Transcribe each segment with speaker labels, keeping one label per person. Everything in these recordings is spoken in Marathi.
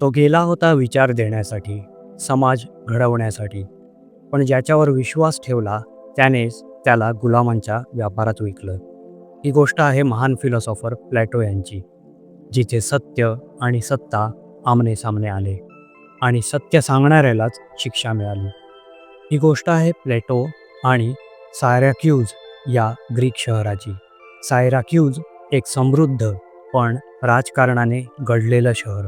Speaker 1: तो गेला होता विचार देण्यासाठी समाज घडवण्यासाठी. पण ज्याच्यावर विश्वास ठेवला त्यानेच त्याला गुलामांच्या व्यापारात विकलं. ही गोष्ट आहे महान फिलॉसॉफर प्लॅटो यांची जिथे सत्य आणि सत्ता आमने सामने आले आणि सत्य सांगणाऱ्यालाच शिक्षा मिळाली. ही गोष्ट आहे प्लेटो आणि सायराक्यूज या ग्रीक शहराची. सायराक्यूज एक समृद्ध पण राजकारणाने घडलेलं शहर.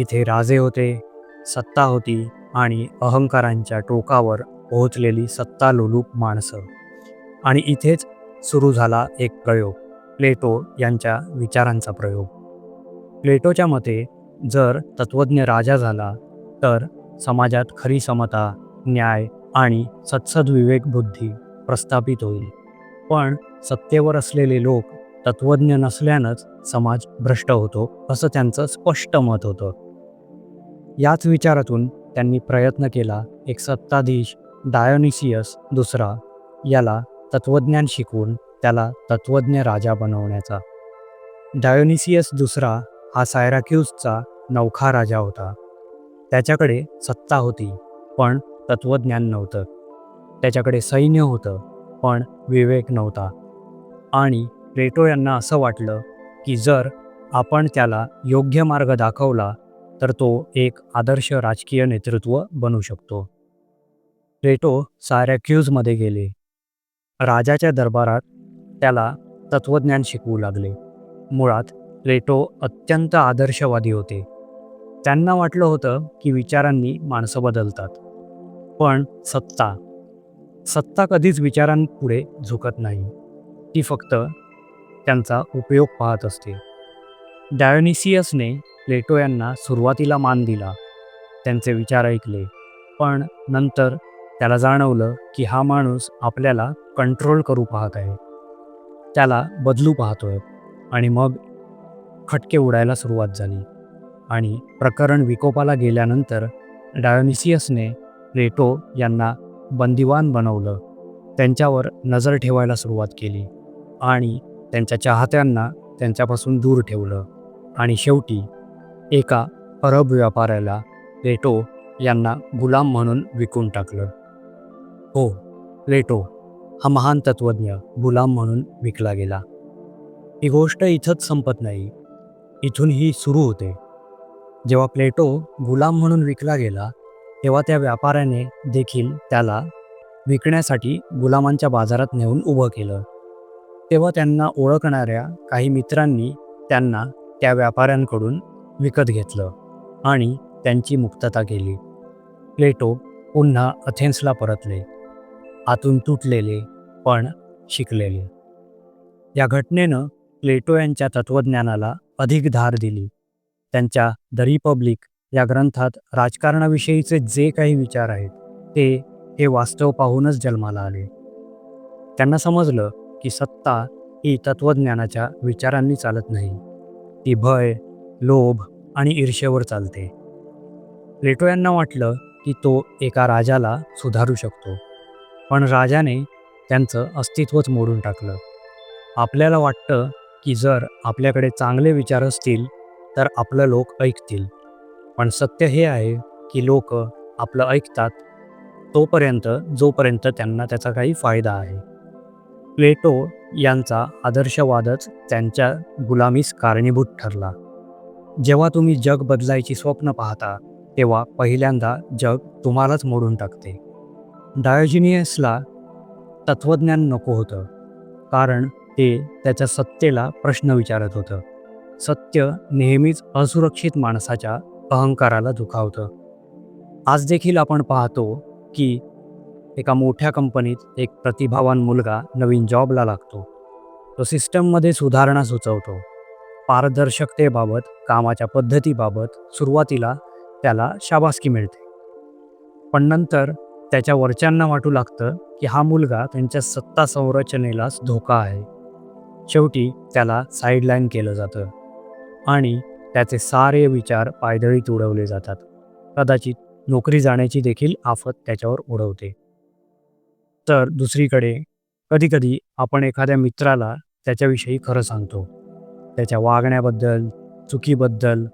Speaker 1: इथे राजे होते सत्ता होती आणि अहंकारांच्या टोकावर पोहोचलेली सत्ता लोलूप माणसं. आणि इथेच सुरू झाला एक प्रयोग प्लेटो यांच्या विचारांचा प्रयोग. प्लेटोच्या मते जर तत्त्वज्ञ राजा झाला तर समाजात खरी समता न्याय आणि सत्सद्विवेक बुद्धी प्रस्थापित होईल. पण सत्तेवर असलेले लोक तत्त्वज्ञ नसल्यानंच समाज भ्रष्ट होतो असं त्यांचं स्पष्ट मत होतं. याच विचारातून त्यांनी प्रयत्न केला एक सत्ताधीश डायोनिसियस दुसरा याला तत्त्वज्ञान शिकवून त्याला तत्त्वज्ञ राजा बनवण्याचा. डायोनिसियस दुसरा हा सायराक्यूजचा नौखा राजा होता. त्याच्याकडे सत्ता होती पण तत्त्वज्ञान नव्हतं. त्याच्याकडे सैन्य होतं पण विवेक नव्हता. आणि प्लेटो यांना असं वाटलं की जर आपण त्याला योग्य मार्ग दाखवला तर तो एक आदर्श राजकीय नेतृत्व बनू शकतो. प्लेटो सायरॅक्यूजमध्ये गेले. राजाच्या दरबारात त्याला तत्त्वज्ञान शिकवू लागले. मुळात प्लेटो अत्यंत आदर्शवादी होते. त्यांना वाटलं होतं की विचारांनी माणसं बदलतात. पण सत्ता सत्ता कधीच विचारांपुढे झुकत नाही. ती फक्त त्यांचा उपयोग पाहत असते. डायोनिसियसने प्लेटो यांना सुरुवातीला मान दिला. त्यांचे विचार ऐकले. पण नंतर त्याला जाणवलं की हा माणूस आपल्याला कंट्रोल करू पाहत आहे. त्याला बदलू पाहतोय आणि मग खटके उडायला सुरुवात झाली. आणि प्रकरण विकोपाला गेल्यानंतर डायोनिसियसने प्लेटो यांना बंदिवान बनवलं. त्यांच्यावर नजर ठेवायला सुरुवात केली आणि त्यांच्या चाहत्यांना त्यांच्यापासून दूर ठेवलं. आणि शेवटी एका अरब व्यापाऱ्याला प्लेटो यांना गुलाम म्हणून विकून टाकलं. हो प्लेटो हा महान तत्त्वज्ञ गुलाम म्हणून विकला गेला. ही गोष्ट इथंच संपत नाही इथून ही सुरू होते. जेव्हा प्लेटो गुलाम म्हणून विकला गेला तेव्हा त्या व्यापाऱ्याने देखील त्याला विकण्यासाठी गुलामांच्या बाजारात नेऊन उभं केलं. तेव्हा त्यांना ओळखणाऱ्या काही मित्रांनी त्यांना त्या व्यापाऱ्यांकडून विकत घेतलं आणि त्यांची मुक्तता केली. प्लेटो पुन्हा अथेन्सला परतले. आतून तुटलेले पण शिकलेले. या घटनेनं प्लेटो यांच्या तत्त्वज्ञानाला अधिक धार दिली. त्यांच्या द रिपब्लिक या ग्रंथात राजकारणाविषयीचे जे काही विचार आहेत ते हे वास्तव पाहूनच जन्माला आले. त्यांना समजलं की सत्ता ही तत्त्वज्ञानाच्या विचारांनी चालत नाही. ती भय लोभ आणि ईर्षेवर चालते. प्लेटो यांना वाटलं की तो एका राजाला सुधारू शकतो. पण राजाने त्यांचं अस्तित्वच मोडून टाकलं. आपल्याला वाटतं की जर आपल्याकडे चांगले विचार असतील तर आपलं लोक ऐकतील. पण सत्य हे आहे की लोक आपलं ऐकतात तोपर्यंत जोपर्यंत त्यांना त्याचा काही फायदा आहे. प्लेटो यांचा आदर्शवादच त्यांच्या गुलामीस कारणीभूत ठरला. जेव्हा तुम्ही जग बदलायची स्वप्न पाहता तेव्हा पहिल्यांदा जग तुम्हालाच मोडून टाकते. डायोजिनियसला तत्त्वज्ञान नको होतं कारण ते त्याच्या सत्तेला प्रश्न विचारत होतं. सत्य नेहमीच असुरक्षित माणसाच्या अहंकाराला दुखावतं. आज देखील आपण पाहतो की एका मोठ्या कंपनीत एक प्रतिभावान मुलगा नवीन जॉबला लागतो. तो सिस्टममध्ये सुधारणा सुचवतो. पारदर्शकतेबाबत कामाच्या पद्धतीबाबत सुरुवातीला त्याला शाबासकी मिळते. पण नंतर त्याच्या वरच्यांना वाटू लागतं की हा मुलगा त्यांच्या सत्ता संरचनेलाच धोका आहे. शेवटी त्याला साईडलाईन केलं जातं आणि त्याचे सारे विचार पायदळीत उडवले जातात. कदाचित नोकरी जाण्याची देखील आफत त्याच्यावर उडवते. तर दुसरीकडे कधीकधी आपण एखाद्या मित्राला त्याच्याविषयी खरं सांगतो. त्याच्या वागण्याबद्दल चुकीबद्दल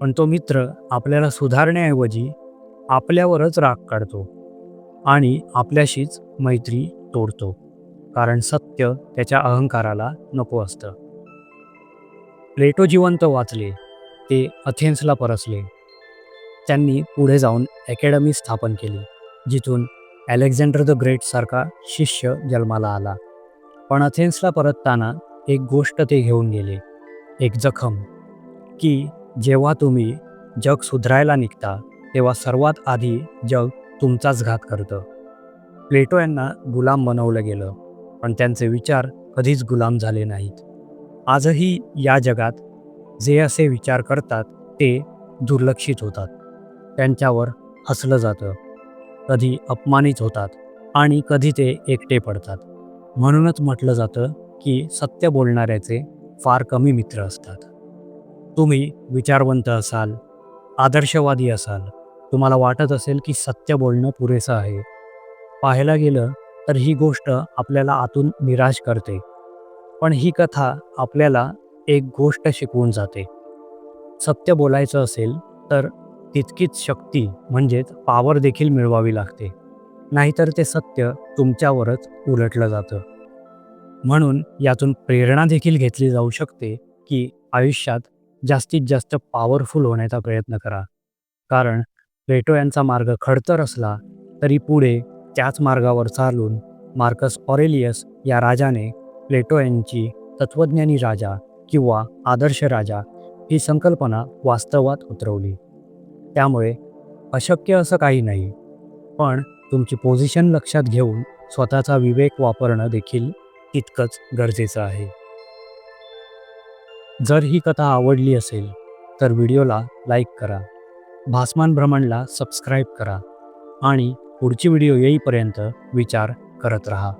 Speaker 1: पण तो मित्र आपल्याला सुधारण्याऐवजी आपल्यावरच राग काढतो आणि आपल्याशीच मैत्री तोडतो कारण सत्य त्याच्या अहंकाराला नको असतं. प्लेटो जिवंत वाचले ते अथेन्सला परसले. त्यांनी पुढे जाऊन अकॅडमी स्थापन केली जिथून अलेक्झांडर द ग्रेटसारखा शिष्य जन्माला आला. पण अथेन्सला परतताना एक गोष्ट ते घेऊन गेले. एक जखम की जेव्हा तुम्ही जग सुधारायला निघता तेव्हा सर्वात आधी जग तुमचाच घात करतं. प्लेटो यांना गुलाम बनवलं गेलं पण त्यांचे विचार कधीच गुलाम झाले नाहीत. आजही या जगात जे असे विचार करतात ते दुर्लक्षित होतात. त्यांच्यावर हसलं जातं. कधी अपमानित होतात आणि कधी ते एकटे पडतात. म्हणूनच म्हटलं जातं की सत्य बोलणाऱ्याचे फार कमी मित्र असतात. तुम्ही विचारवंत असाल आदर्शवादी असाल तुम्हाला वाटत असेल की सत्य बोलणं पुरेसं आहे. पाहायला गेलं तर ही गोष्ट आपल्याला आतून निराश करते. पण ही कथा आपल्याला एक गोष्ट शिकवून जाते. सत्य बोलायचं असेल तर तितकीच शक्ती म्हणजेच पावर देखील मिळवावी लागते. नाहीतर ते सत्य तुमच्यावरच उलटलं जातं. म्हणून यातून प्रेरणा देखील घेतली जाऊ शकते की आयुष्यात जास्तीत जास्त पॉवरफुल होण्याचा प्रयत्न करा. कारण प्लेटो यांचा मार्ग खडतर असला तरी पुढे त्याच मार्गावर चालून मार्कस ऑरेलियस या राजाने प्लेटो यांची तत्त्वज्ञानी राजा किंवा आदर्श राजा ही संकल्पना वास्तवात उतरवली. त्यामुळे अशक्य असं काही नाही. पण तुमची पोझिशन लक्षात घेऊन स्वतःचा विवेक वापरणं देखील तितकंच गरजेचं आहे. जर ही कथा आवडली असेल तर व्हिडिओला लाईक करा. भासमान भ्रमणला सबस्क्राईब करा. आणि पुढची व्हिडिओ येईपर्यंत विचार करत रहा.